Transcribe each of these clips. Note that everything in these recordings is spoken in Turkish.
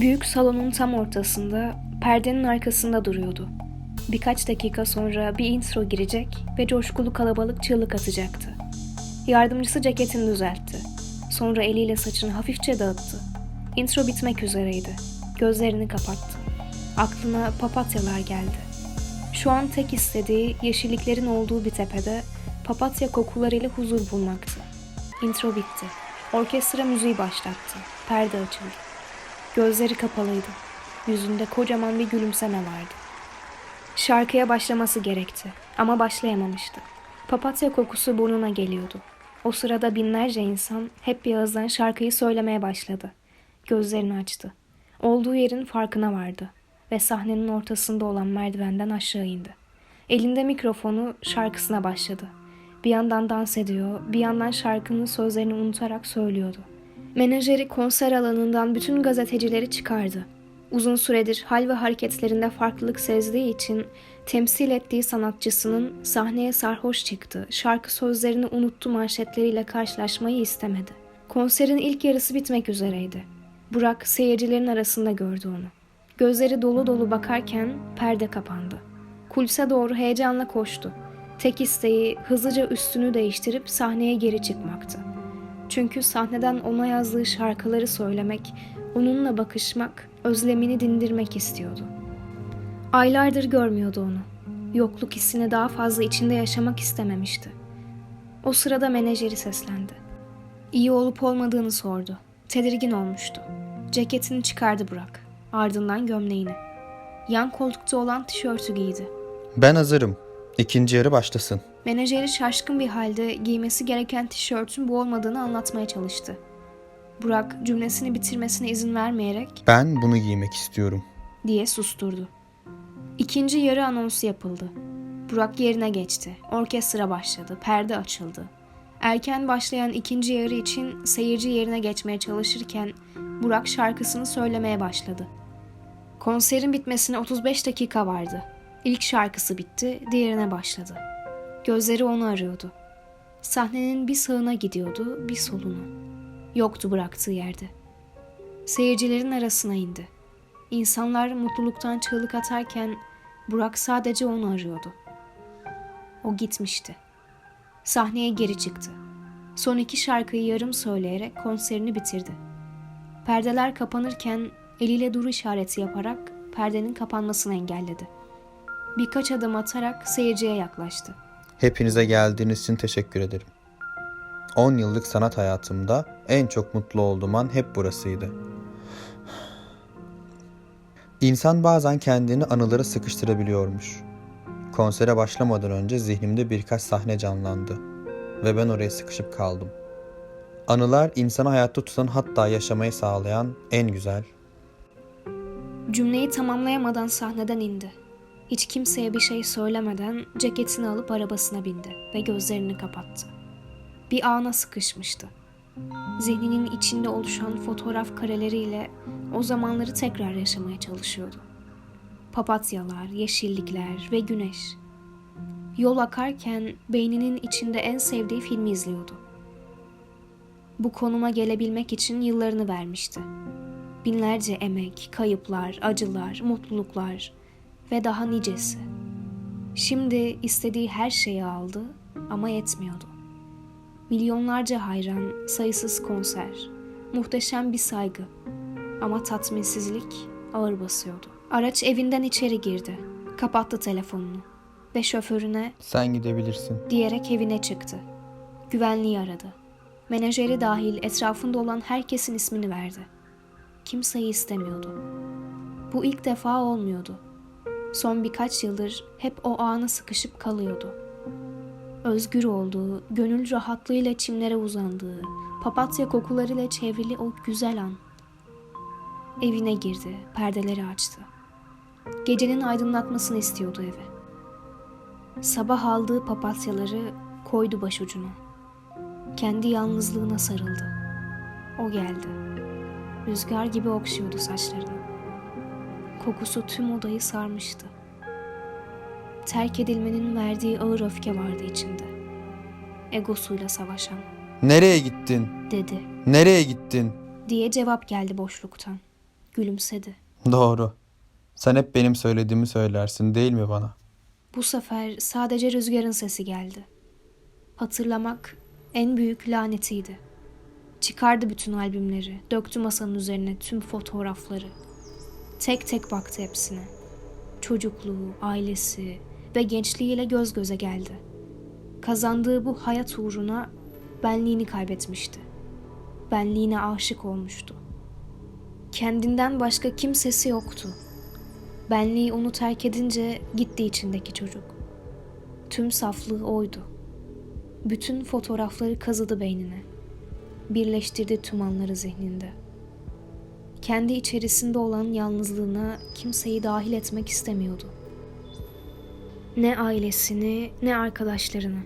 Büyük salonun tam ortasında, perdenin arkasında duruyordu. Birkaç dakika sonra bir intro girecek ve coşkulu kalabalık çığlık atacaktı. Yardımcısı ceketini düzeltti. Sonra eliyle saçını hafifçe dağıttı. Intro bitmek üzereydi. Gözlerini kapattı. Aklına papatyalar geldi. Şu an tek istediği yeşilliklerin olduğu bir tepede papatya kokularıyla huzur bulmaktı. Intro bitti. Orkestra müziği başlattı. Perde açıldı. Gözleri kapalıydı. Yüzünde kocaman bir gülümseme vardı. Şarkıya başlaması gerekti ama başlayamamıştı. Papatya kokusu burnuna geliyordu. O sırada binlerce insan hep bir ağızdan şarkıyı söylemeye başladı. Gözlerini açtı. Olduğu yerin farkına vardı ve sahnenin ortasında olan merdivenden aşağı indi. Elinde mikrofonu şarkısına başladı. Bir yandan dans ediyor, bir yandan şarkının sözlerini unutarak söylüyordu. Menajeri konser alanından bütün gazetecileri çıkardı. Uzun süredir hal ve hareketlerinde farklılık sezdiği için temsil ettiği sanatçısının sahneye sarhoş çıktı, şarkı sözlerini unuttu manşetleriyle karşılaşmayı istemedi. Konserin ilk yarısı bitmek üzereydi. Burak seyircilerin arasında gördü onu. Gözleri dolu dolu bakarken perde kapandı. Kulise doğru heyecanla koştu. Tek isteği hızlıca üstünü değiştirip sahneye geri çıkmaktı. Çünkü sahneden ona yazdığı şarkıları söylemek, onunla bakışmak, özlemini dindirmek istiyordu. Aylardır görmüyordu onu. Yokluk hissini daha fazla içinde yaşamak istememişti. O sırada menajeri seslendi. İyi olup olmadığını sordu. Tedirgin olmuştu. Ceketini çıkardı Burak. Ardından gömleğini. Yan koltukta olan tişörtü giydi. Ben hazırım. İkinci yarı başlasın. Menajeri şaşkın bir halde giymesi gereken tişörtün bu olmadığını anlatmaya çalıştı. Burak cümlesini bitirmesine izin vermeyerek Ben bunu giymek istiyorum. diye susturdu. İkinci yarı anonsu yapıldı. Burak yerine geçti. Orkestra başladı. Perde açıldı. Erken başlayan ikinci yarı için seyirci yerine geçmeye çalışırken Burak şarkısını söylemeye başladı. Konserin bitmesine 35 dakika vardı. İlk şarkısı bitti, diğerine başladı. Gözleri onu arıyordu. Sahnenin bir sağına gidiyordu, bir soluna. Yoktu bıraktığı yerde. Seyircilerin arasına indi. İnsanlar mutluluktan çığlık atarken Burak sadece onu arıyordu. O gitmişti. Sahneye geri çıktı. Son iki şarkıyı yarım söyleyerek konserini bitirdi. Perdeler kapanırken eliyle dur işareti yaparak perdenin kapanmasını engelledi. Birkaç adım atarak seyirciye yaklaştı. Hepinize geldiğiniz için teşekkür ederim. 10 yıllık sanat hayatımda en çok mutlu olduğum an hep burasıydı. İnsan bazen kendini anılara sıkıştırabiliyormuş. Konsere başlamadan önce zihnimde birkaç sahne canlandı ve ben oraya sıkışıp kaldım. Anılar insanı hayatta tutan hatta yaşamayı sağlayan en güzel, Cümleyi tamamlayamadan sahneden indi. Hiç kimseye bir şey söylemeden ceketini alıp arabasına bindi ve gözlerini kapattı. Bir ana sıkışmıştı. Zihninin içinde oluşan fotoğraf kareleriyle o zamanları tekrar yaşamaya çalışıyordu. Papatyalar, yeşillikler ve güneş. Yol akarken beyninin içinde en sevdiği filmi izliyordu. Bu konuma gelebilmek için yıllarını vermişti. Binlerce emek, kayıplar, acılar, mutluluklar ve daha nicesi. Şimdi istediği her şeyi aldı ama yetmiyordu. Milyonlarca hayran, sayısız konser, muhteşem bir saygı ama tatminsizlik ağır basıyordu. Araç evinden içeri girdi. Kapattı telefonunu ve şoförüne sen gidebilirsin. diyerek evine çıktı. Güvenliği aradı. Menajeri dahil etrafında olan herkesin ismini verdi. Kimseyi istemiyordu. Bu ilk defa olmuyordu. Son birkaç yıldır hep o ana sıkışıp kalıyordu. Özgür olduğu, gönül rahatlığıyla çimlere uzandığı, papatya kokularıyla çevrili o güzel an. Evine girdi, perdeleri açtı. Gecenin aydınlatmasını istiyordu eve. Sabah aldığı papatyaları koydu başucuna. Kendi yalnızlığına sarıldı. O geldi. Rüzgar gibi okşuyordu saçlarını. Kokusu tüm odayı sarmıştı. Terk edilmenin verdiği ağır öfke vardı içinde. Egosuyla savaşan, Nereye gittin? dedi Nereye gittin? diye cevap geldi boşluktan. Gülümsedi. Doğru. Sen hep benim söylediğimi söylersin değil mi bana? Bu sefer sadece rüzgarın sesi geldi. Hatırlamak en büyük lanetiydi. Çıkardı bütün albümleri, döktü masanın üzerine tüm fotoğrafları. Tek tek baktı hepsine. Çocukluğu, ailesi ve gençliğiyle göz göze geldi. Kazandığı bu hayat uğruna benliğini kaybetmişti. Benliğine aşık olmuştu. Kendinden başka kimsesi yoktu. Benliği onu terk edince gitti içindeki çocuk. Tüm saflığı oydu. Bütün fotoğrafları kazıdı beynine. Birleştirdi tüm anları zihninde. Kendi içerisinde olan yalnızlığına kimseyi dahil etmek istemiyordu. Ne ailesini ne arkadaşlarını.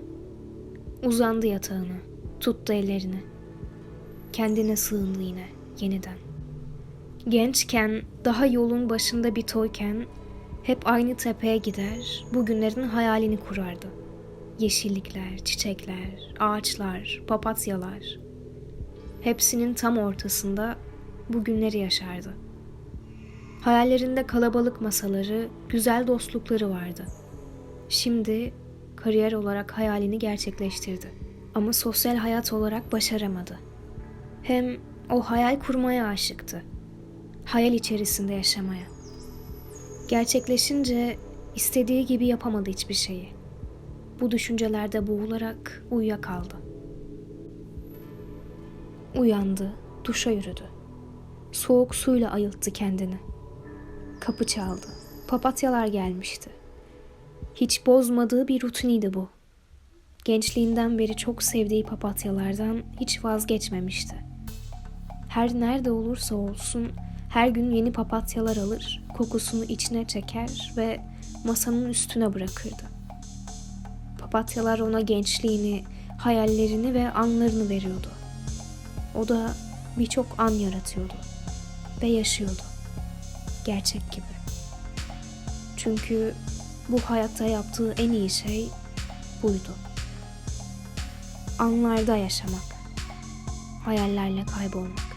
Uzandı yatağına, tuttu ellerini. Kendine sığındı yine yeniden. Gençken, daha yolun başında bir toyken hep aynı tepeye gider, bugünlerin hayalini kurardı. Yeşillikler, çiçekler, ağaçlar, papatyalar. Hepsinin tam ortasında bugünleri yaşardı. Hayallerinde kalabalık masaları, güzel dostlukları vardı. Şimdi kariyer olarak hayalini gerçekleştirdi. Ama sosyal hayat olarak başaramadı. Hem o hayal kurmaya aşıktı hayal içerisinde yaşamaya. Gerçekleşince istediği gibi yapamadı hiçbir şeyi. Bu düşüncelerde boğularak uyuyakaldı. Uyandı, duşa yürüdü. Soğuk suyla ayılttı kendini. Kapı çaldı. Papatyalar gelmişti. Hiç bozmadığı bir rutiniydi bu. Gençliğinden beri çok sevdiği papatyalardan hiç vazgeçmemişti. Her nerede olursa olsun her gün yeni papatyalar alır, kokusunu içine çeker ve masanın üstüne bırakırdı. Papatyalar ona gençliğini, hayallerini ve anlarını veriyordu. O da birçok an yaratıyordu ve yaşıyordu. Gerçek gibi. Çünkü bu hayatta yaptığı en iyi şey buydu. Anlarda yaşamak, hayallerle kaybolmak.